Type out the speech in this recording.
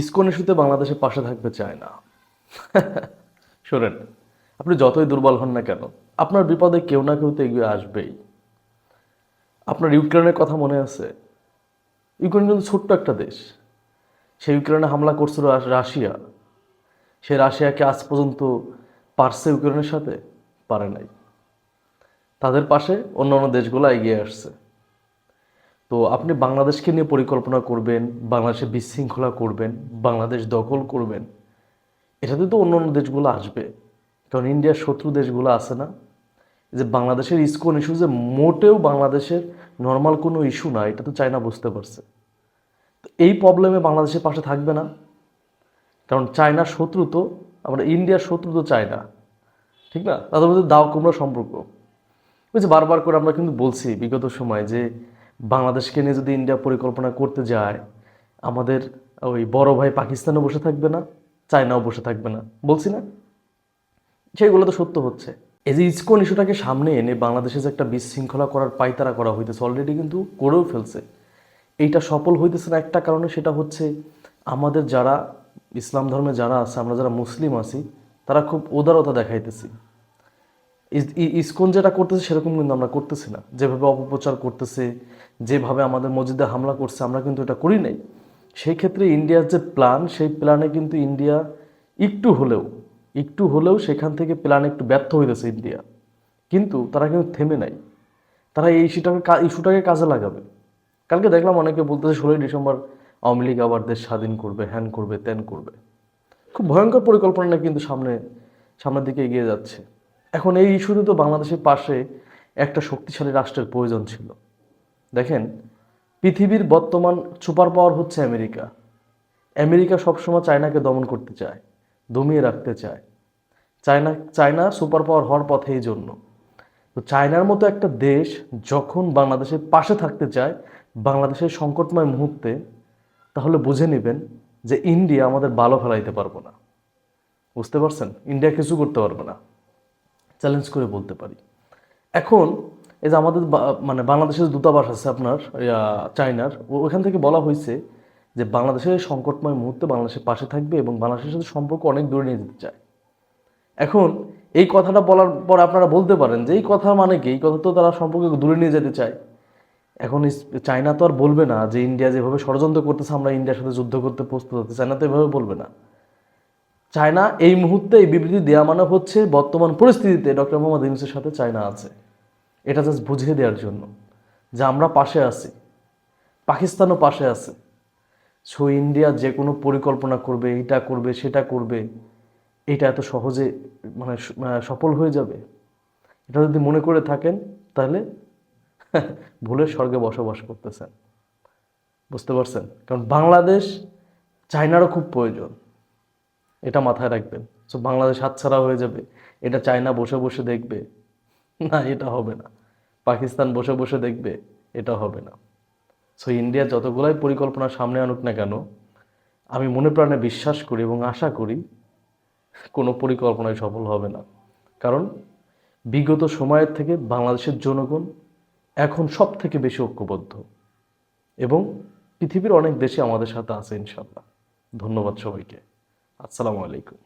ISKCON ইস্যুতে বাংলাদেশের পাশে থাকতে চায় না শোনেন, আপনি যতই দুর্বল হন না কেন, আপনার বিপদে কেউ না কেউ তো এগিয়ে আসবেই। আপনার ইউক্রেনের কথা মনে আছে? ইউক্রেন কিন্তু ছোট্ট একটা দেশ। সে ইউক্রেনে হামলা করছিল রাশিয়া। সে রাশিয়াকে আজ পর্যন্ত পারছে ইউক্রেনের সাথে? পারে নাই। তাদের পাশে অন্যান্য দেশগুলো এগিয়ে আসছে। তো আপনি বাংলাদেশকে নিয়ে পরিকল্পনা করবেন, বাংলাদেশে বিশৃঙ্খলা করবেন, বাংলাদেশ দখল করবেন এটাতে তো অন্য অন্য দেশগুলো আসবে। কারণ ইন্ডিয়ার শত্রু দেশগুলো আছে না। যে বাংলাদেশের ইস্কন ইস্যু যে মোটেও বাংলাদেশের নর্মাল কোনো ইস্যু না, এটা তো চায়না বুঝতে পারছে। তো এই প্রবলেমে বাংলাদেশের পাশে থাকবে না। কারণ চায়নার শত্রু তো, আমরা ইন্ডিয়ার শত্রু তো চায়না। ঠিক না? তাদের মধ্যে দাও কুমড়া সম্পর্ক যে বারবার করে আমরা কিন্তু বলছি বিগত সময় যে বাংলাদেশকে নিয়ে যদি ইন্ডিয়া পরিকল্পনা করতে যায়, আমাদের ওই বড় ভাই পাকিস্তানও বসে থাকবে না, চায়নাও বসে থাকবে না। বলছি না? সেইগুলো তো সত্য হচ্ছে। এই যে ইসকন ইস্যুটাকে সামনে এনে বাংলাদেশে যে একটা বিশৃঙ্খলা করার পাইতারা করা হইতেছে অলরেডি কিন্তু করেও ফেলছে। এইটা সফল হইতেছে না একটা কারণে, সেটা হচ্ছে আমাদের যারা ইসলাম ধর্মে যারা আছে, আমরা যারা মুসলিম আছি, তারা খুব উদারতা দেখাইতেছি। ইসকন যেটা করতেছে সেরকম কিন্তু আমরা করতেছি না। যেভাবে অপপ্রচার করতেছে, যেভাবে আমাদের মসজিদে হামলা করছে, আমরা কিন্তু এটা করি নাই। সেই ক্ষেত্রে ইন্ডিয়ার যে প্ল্যান সেই প্ল্যানে কিন্তু ইন্ডিয়া একটু হলেও একটু হলেও সেখান থেকে প্ল্যান একটু ব্যর্থ হইতেছে ইন্ডিয়া। কিন্তু তারা কিন্তু থেমে নাই। তারা এই ইস্যুটাকে ইস্যুটাকে কাজে লাগাবে। কালকে দেখলাম অনেকে বলতেছে ষোলোই ডিসেম্বর আওয়ামী লীগ আবার দেশ স্বাধীন করবে, হ্যান করবে, ত্যান করবে। খুব ভয়ঙ্কর পরিকল্পনাটা কিন্তু সামনে, সামনের দিকে এগিয়ে যাচ্ছে। এখন এই ইস্যুতে তো বাংলাদেশের পাশে একটা শক্তিশালী রাষ্ট্রের প্রয়োজন ছিল। দেখেন, পৃথিবীর বর্তমান সুপার পাওয়ার হচ্ছে আমেরিকা। আমেরিকা সবসময় চায়নাকে দমন করতে চায়, দমিয়ে রাখতে চায়। চায়না চায়না সুপার পাওয়ার হওয়ার পথে এই জন্য। তো চায়নার মতো একটা দেশ যখন বাংলাদেশের পাশে থাকতে চায়, বাংলাদেশের সংকটময় মুহূর্তে, তাহলে বুঝে নেবেন যে ইন্ডিয়া আমাদের ভালো ফেলাইতে পারব না। বুঝতে পারছেন? ইন্ডিয়া কিছু করতে পারবে না। চ্যালেঞ্জ করে বলতে পারি। এখন এই যে আমাদের মানে বাংলাদেশের দূতাবাস আছে আপনার চায়নার ওখান থেকে বলা হয়েছে যে বাংলাদেশের সংকটময় মুহূর্তে বাংলাদেশের পাশে থাকবে এবং বাংলাদেশের সাথে সম্পর্ক অনেক দূরে নিয়ে যেতে চায়। এখন এই কথাটা বলার পর আপনারা বলতে পারেন যে এই কথা মানে কি? এই কথা তো তারা সম্পর্কে দূরে নিয়ে যেতে চায়। এখন চায়না তো আর বলবে না যে ইন্ডিয়া যেভাবে ষড়যন্ত্র করতেছে, আমরা ইন্ডিয়ার সাথে যুদ্ধ করতে প্রস্তুত হচ্ছে চায়না তো এভাবে বলবে না। চায়না এই মুহূর্তে এই বিবৃতি দেওয়া মানে হচ্ছে বর্তমান পরিস্থিতিতে ডক্টর মোহাম্মদ ইউনুসের সাথে চায়না আছে। এটা জাস্ট বুঝিয়ে দেওয়ার জন্য যে আমরা পাশে আছি, পাকিস্তানও পাশে আছে। সো ইন্ডিয়া যে কোনো পরিকল্পনা করবে, এটা করবে, সেটা করবে, এটা এত সহজে মানে সফল হয়ে যাবে? এটা যদি মনে করে থাকেন, তাহলে ভুলের স্বর্গে বসবাস করতেছেন। বুঝতে পারছেন? কারণ বাংলাদেশ চায়নারও খুব প্রয়োজন। এটা মাথায় রাখবেন। সো বাংলাদেশ হাতছাড়া হয়ে যাবে। এটা চায়না বসে বসে দেখবে। না, এটা হবে না। পাকিস্তান বসে বসে দেখবে। এটা হবে না। সো ইন্ডিয়া যতগুলাই পরিকল্পনা সামনে আনুক না কেন, আমি মনে প্রাণে বিশ্বাস করি এবং আশা করি কোনো পরিকল্পনায় সফল হবে না। কারণ বিগত সময়ের থেকে বাংলাদেশের জনগণ এখন সব থেকে বেশি ঐক্যবদ্ধ এবং পৃথিবীর অনেক দেশে আমাদের সাথে আছে ইনশাল্লাহ ধন্যবাদ সবাইকে। আসসালামু আলাইকুম।